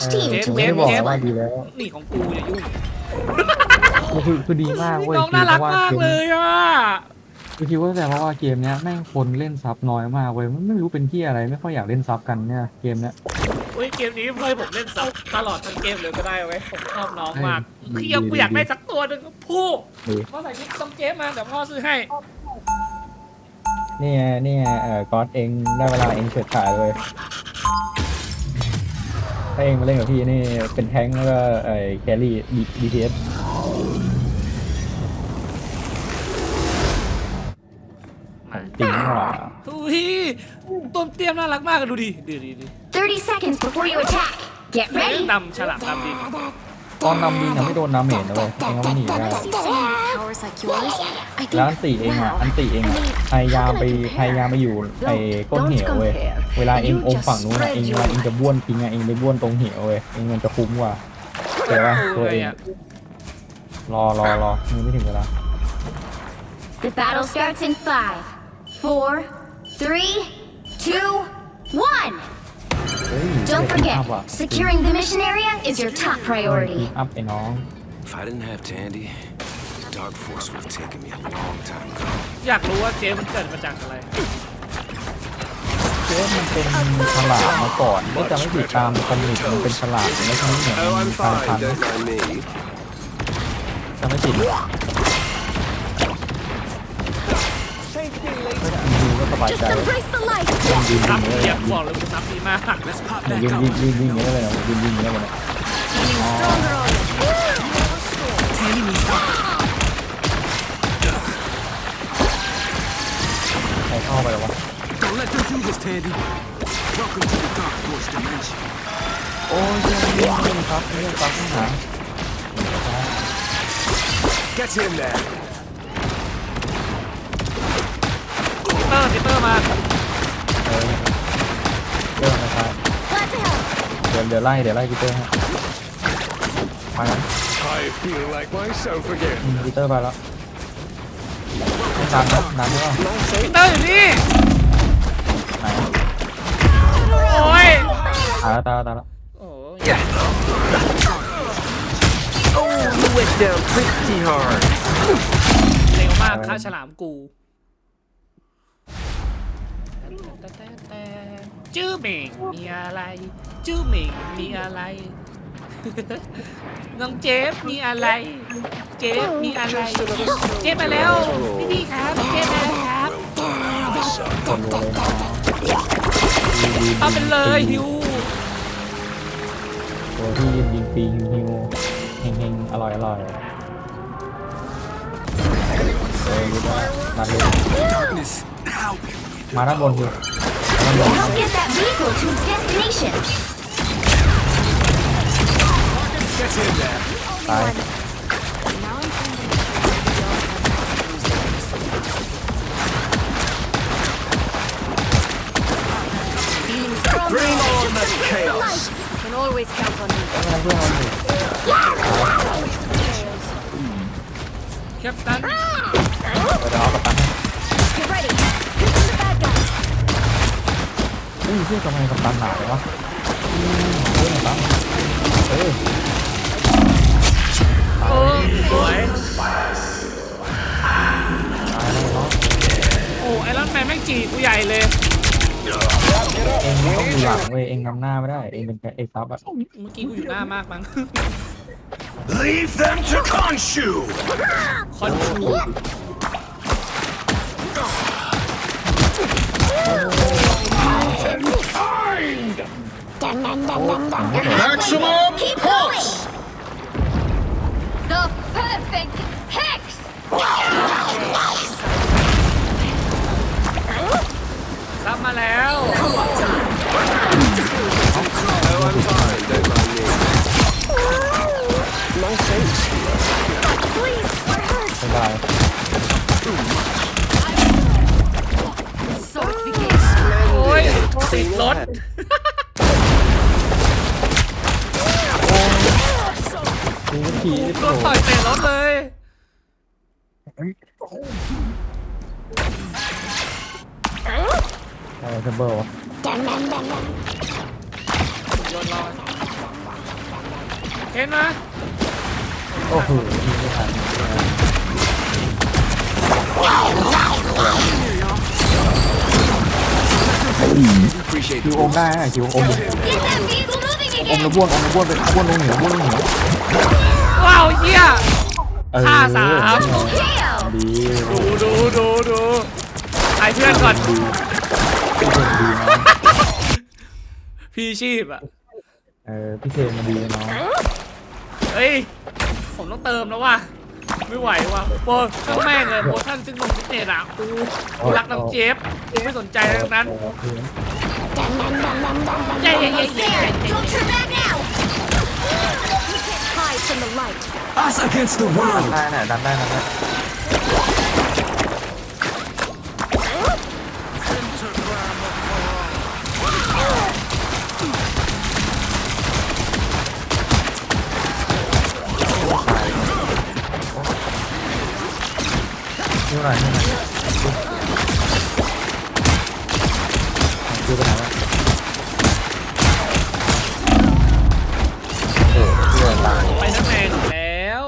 Match team เจ to ฟไม่เจได้ฟบอกเจฟว่าดีแล้วนี่ของกูอย่ายุ่งคือคือดีมากเว้ยน้องน่ารักมากเกมเลยอะคือคิดว่าแต่เพราะว่าเกมเนี้ยแม่งคนเล่นซับน้อยมากเว้ยมันไม่รู้เป็นที่อะไรไม่ค่อยอยากเล่นซับกันเนี่ยเกมเนี้ยอุ้ยเกมนี้เพื่อนผมเล่นซับตลอดทั้งเกมเลยก็ได้เว้ยผมชอบน้องมากเฮ้ยคือยังกูอยากดีได้สักตัวหนึงพูดดีพ่อใส่ชุดต้องเจฟมาเดี๋ยวพ่อซื้อให้นี่ไงนี่ไงเออก๊อตเองได้เวลาเองเฉิดฉายเลย ถ้าเองมาเล่นกับพี่นี่เป็นแท้งค์แล้วก็ไอ้แครี่ดีทีเอสจริงว่ะอุ้ยต้นเตรียมน่ารักมากอะดูดิดูดิดู30 seconds before you attack. Get เล่น ready. ดำฉลามดำดิน ตอนนำดิงยังไม่โดนน้ำเมจนะเว้ยเองก็ไม่หนีได้ Powers like yours. I แล้วอันติเองอะ อันติเองอะ พยายามไป พยายามไปอยู่ไอ้ก้นเหวเว้ย เวลาเองอมฝั่งนู้นอะเองเวลาเองจะบ้วนทิ้งอะเองไปบ้วนตรงเหวเว้ย เองมันจะคุ้มกว่าเดี๋ยวว่าตัวเอง รอรอรอยังไม่ถึงเวลา The battle starts in five, four, three, two, one. เฮ้ย Don't เดี๋ยว forget, อัพว่ะ securing the mission area is your top ที priority. อัพไอ้น้อง If I didn't have Tandy, the Dark Force would have taken me a long time ago. อยากรู้ว่าเจฟมันเกิดมาจากอะไร เจ๊มันเป็นฉลามมาก่อนก็จะไม่ผิดตามคอมิกมันเป็นฉลามไม่ใช่เหมือน Oh, มั I'm นกลาย fine. พันธุ์ Don't mind me. จะไม่ผิดดู ก็สบาย Just ใจ embrace the light. ยืนยิซับงเลยเหยียบบอกเลยกูซับดีมาก Let's pop ยื back นยิง out. ยิงยิงยิงอย่างนี้เลยนะยิงยิงอย่างนี้เลยนะใครเข้าไปแล้ววะ Don't let them do this, Tandy. Welcome to the Dark Force dimension. โอ้ยเรื่องเรื่องเรื่องครับเรื่องครับข้างหลัง Get him there. เตอร์ติเตอร์มาเออเรื่องนะครับ Glad to help. เดี๋ยวเดี๋ยวไล่เดี๋ยวไล่พีเตอร์ให้ไปแล้ว I feel like myself again. อืมพีเตอร์ไปแล้วไม่ดันนะดันใช่ป่ะติเตอร์อยู่นี่ไหนโอ้ยตายแล้วตายแล้วตายแล้วโอ้ย You went down pretty hard. เร็วมากฆ่าฉลามกู จื้อเหม่งมีอะไร จื้อเหม่งมีอะไร น้องเจฟมีอะไร เจฟมีอะไร เจฟมาแล้วพี่พี่ครับ เจฟมาแล้วครับเอาไปเลยฮิวตัวที่ยิงยิงปีฮิวฮิวเฮงเฮงอร่อยอร่อยเออรู้ว่าดันเลย Darkness. Help. มาด้านบนคือด้านบน Help get that vehicle to its destination. Get him there. ตาย Bring on the chaos. Can always count on me. ไม่งั้นเพื่อนเราอยู่ แคปตัน เดี๋ ้ เฮ้ยทำไมกับตันหนาเลยวะเฮ้ยหนาตันเออโอ้สวยตายแล้วเนาะโอ้ไอรอนแมนแม่งจีบกูใหญ่เลยเองไม่ต้องดูหลังเว้ยเองนำหน้าไม่ได้เองเป็นแค่เอซับอะเมื่อกี้กูอยู่หน้ามากมั้ง Leave them to Khonshu. คอนชู Maximum Keep going. The perfect hex. ซับมาแล้ว Oh, I'm fine. ติดรถทีก็ทีโดนต่อยเตะรถเลยอะไรเทเบิลวะโยนรอเห็นไหมโอ้โหยิงไม่ทัน Appreciate คิว the อมได้นะคิวอม Get that vehicle moving อม again! แล้วบ้วนอมแล้วบ้วนเป็นบ้วนลงเหนียวบ้วนลงเหนียวว้าวเฮียเออฆ่าสาม Damn! ดีดูดูดูดูไอเพื่อนก่อนดีพี่เทนดีนะพี่ชีพอะเออพี่เทนมันดีเนาะเฮ้ย ผมต้องเติมแล้วว่ะ ไม่ไหวว่ะโปรช่างแม่งเลยโปรชั่นซึ่งลงฟิตเนสอะกูกูรักน้องเจฟกูไม่สนใจอะไรทั้งนั้น Dum, dum, dum, dum, dum, dum, Yeah, yeah, dum, yeah, yeah, there. yeah, yeah, Don't yeah. turn back now! Hide from the light. Us against the ดัน world. ได้น่ะดันได้นะ ดูหน่อยดูหนยูไปไหนวะเออเหนื่อยตายไปทั้งแมนแล้ว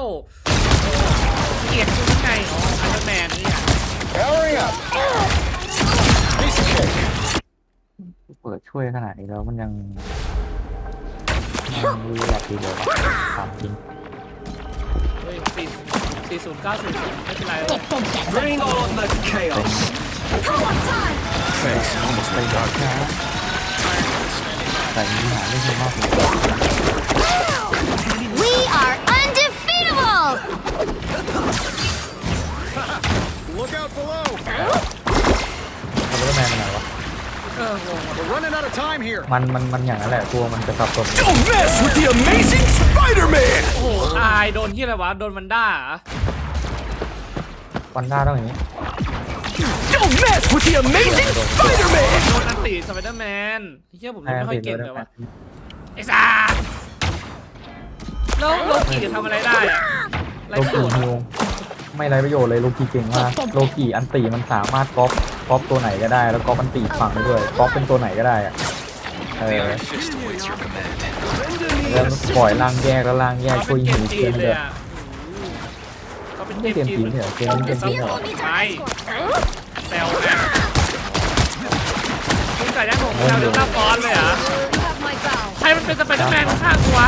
เกลียดกูทั้งไงอ๋ออันเดอแมนนี่อะ Powering up. เปิดช่วยขนาดนี้แล้วมันยังยังรู้แบบดีเลยวะถาจริง Bring on the chaos. Come on, time! Thanks, almost made our cast. We are undefeatable! Look out below! Little man. We're running out of time here. มันมันมันอย่างนั้นแหละตัวมันจะสับสน Don't mess with the amazing Spider-Man. โอ้โหตายโดนที่อะไรวะ โดนมันด้าเหรอวันด้าต้องอย่างนี้ Don't mess with the amazing Spider-Man. โดนอันตีสไปเดอร์แมนเฮียผมยังไม่ค่อยเก่งเลยวะไอ้สัสแล้วโลกิจะทำอะไรได้อะไรโลประโยกีชน์ฮิวไม่ไรประโยชน์เลยโลกีเก่งมากโลกีอันตีมันสามารถก๊อป ก๊อปตัวไหนก็ได้ แล้วก๊อปอันตีฝั่งได้ด้วยก๊อปเป็นตัวไหนก็ได้อะเออ Fist awaits your command. แล้วปล่อยล่างแยกแล้วล่างแยกเขาช่เป็วยนเกหิมวจีเพื่อนนเลเลยยอะเขาเป็นเกไม่มเกมจีจีนนเหมืเนี่อยนเกมนี้เกมจีนเหรอ needs ใช่ transport. แซวไงคุณไก่ย่างผมแซวเดลต้าฟอนเลยเหรอ You have my bow. ใครมันเป็นสไปเดอร์แมนข้างๆกูวะ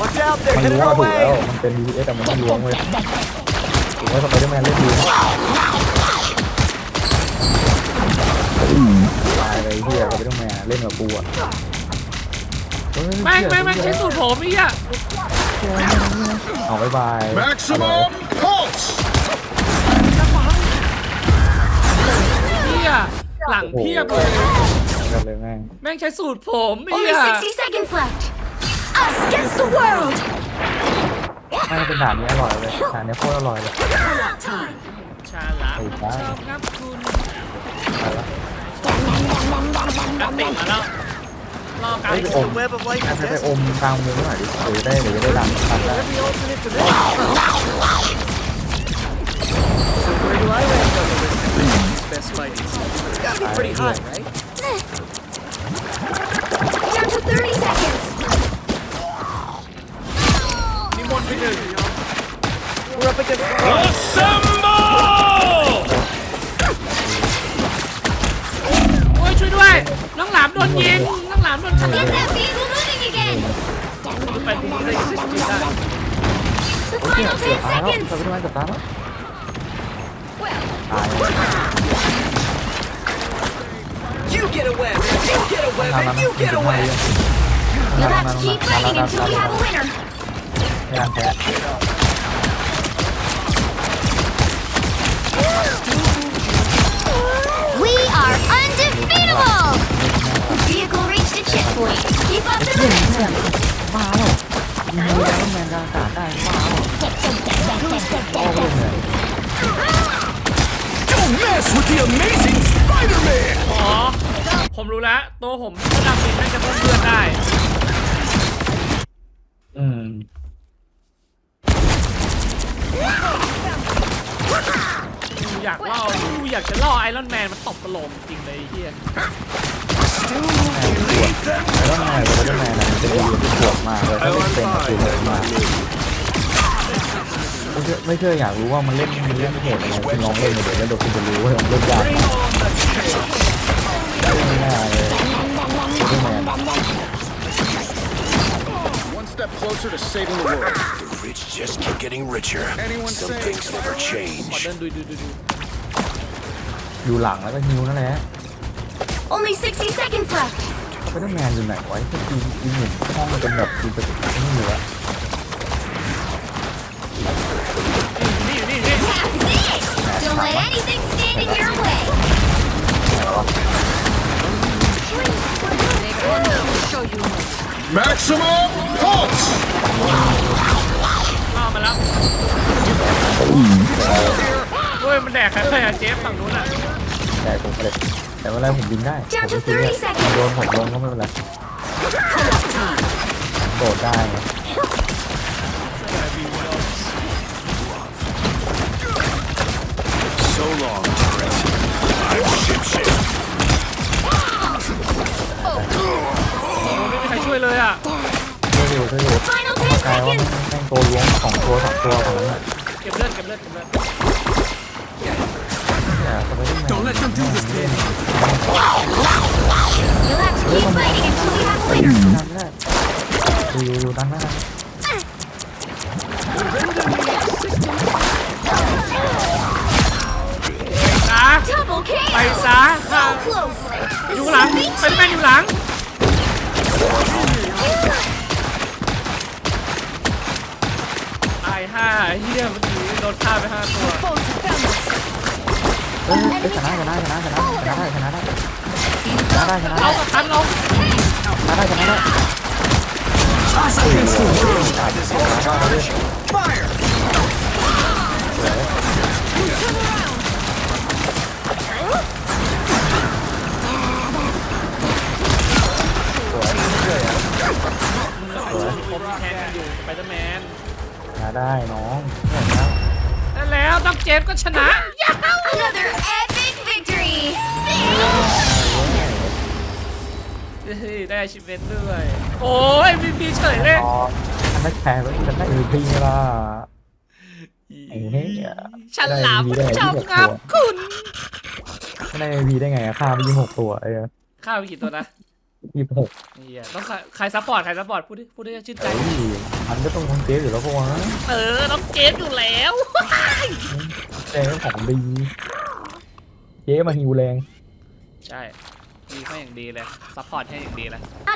Watch out, they're มัน headed รู้ our ว่าถูกแล้ว way. มันเป็น DVS แต่มันไม่ล้วงเว้ยถูกว่าสไปเดอร์แมนเล่นดีนะ ตายเลยเฮียสไปเดอร์แมนเล่นกับกูอะเฮ้ยแม่งแม่งแม่งใช้สูตรผมอีกอะเอาบายบาย Maximum pulse! เฮียหลังเพียบเลย กันเลยแม่งแม่งใช้สูตรผมเฮี Only ย60 seconds left. Us against the world! ไม่เป็นด่านนี้อร่อยเลยด่านนี้โคตรอร่อยเลยชาลับไอ้ชบ้าอบงับคุณอะไรวะ นักติดมาแล้วรอการ เฮ้ยอม Web of light ให้ and ไป destiny. อมกลางมุมหน่อยดิหรือได้หรือได้ดันดันได้ Every alternate dimension. So where do I rank on the list of Batman's best fighting scenes? It's gotta be pretty high, right? Down to 30 seconds. นิมนต์ไปหนึ่ง We're up against โ น้องหลามโดนยิงน้องหลามโดนยิง Get that vehicle moving again. ไปกูไม่ได้ยิงได้ The โอ้ย final เกือบ 10ตายแล้ว seconds. สไปเดอร์แมนเกือบตายแล้ว Well, ตาย You get a web, you get a web, ทางนั้น and you get a web. you'll have to keep fighting until we have a winner. ไม่ทันแพ้ Amazing Spider-Man อ๋อ ผมรู้แล้ว ตัวผมถ้าดำดินน่าจะเพิ่มเพื่อนได้ อืม กูอยากล่อกูอยากจะล่อไอรอนแมนมันตบกระโลกจริงเลยเฮีย Still แมนไอรอนแมนไอรอนแมนมันจะมีอยู่ที่ปวดมาแเลยถ้าเป็เป็นคือปวมาก I ไม่เชื่ออยากรู้ว่ามันเล่นมันเล่นเหตุอะไรคุณลองเล่นเลยเดี๋ยวแล้วเดี๋ยวคุณจะรู้ว่ามันเล่นยาก Bring on the chaos. ไม่ง่ายเลยไม่แมน One step closer to saving the world. The rich just keep getting richer. Anyone Some say- things never ขอ change. เดินดูดูดูดูอยู่หลังแล้วก็ฮิวนั่นแหละ Only 60 seconds left. ไม่ได้แมนอยู่ไหนไว้ก็ทีมทีมหนึ่งห้องเป็นแบบทีมเป็นไม่เหลือนี่ anything stand in your way. Maximum pulse! เข้ามาแล้วเฮ้ยมันแดกใครเลยอะเจฟฝั่งนู้นอะแต่ผมก็เลยแต่เวลาผมบินได้ผม Down to ไม่ซีเรียส30 seconds โดนผมลงก็ไม่เป็นไรโดดได้ long, turret. I'm ship ship. โอ้ไม่มีใครช่วยเลยอะช่วยอยู่ช่วยอยู่ Final 10กลายว่า seconds. แม่งตัวล้วงสองตัวสองตัวของนั้นอะเก็บเลือดเก็บเลือดเก็บเลือดเนี่ยสไปเดอร์แมน Don't let them do this to you. You'll have to keep fighting until we have a winner. ดันได้ดูดูดูดันไไป KO. ซะ So close. อยู่หลังเป็นแม่นอยู่หลังตายห้าเฮียเมื่อกี้โดนฆ่าไปห้าตัวเอ้ยเอ้ยชนะชนะชนะชนะชนะได้ชนะได้ชนะได้ชนะเอาได้กับทันเราชนะได้ชนะได้ Fire! ผม ได้น้องเนี่ยนะนั่นแล้วต้องเจฟก็ชนะยาว Another epic victory. เฮ้ยได้ชิเมนด้วย โอ้ยมีพีเฉยเลยอ๋อฉันได้แชร์ไว้ฉันได้เอพีล่ะ ไอ้เหี้ย ฉลามได้ชอบได้งับคุณไม่ได้เอพีได้ไงอะฆ่าไปยี่หกตัวเออข้าวไปกี่ตัวนะ ยี่หกเฮียต้องใครใครซัพพอร์ตใครซัพพอร์ตพูดดิพูดดิชื่นใจเฮ้ยมันก็ต้องคงเจ๊อยู่แล้วพวกนั้นเออต้องเจฟอยู่แล้วเจ๊ของดีเจ๊มาฮิวแรง ใช่ดีให้อย่างดีเลยซัพพอร์ตให้อย่างดีเลย A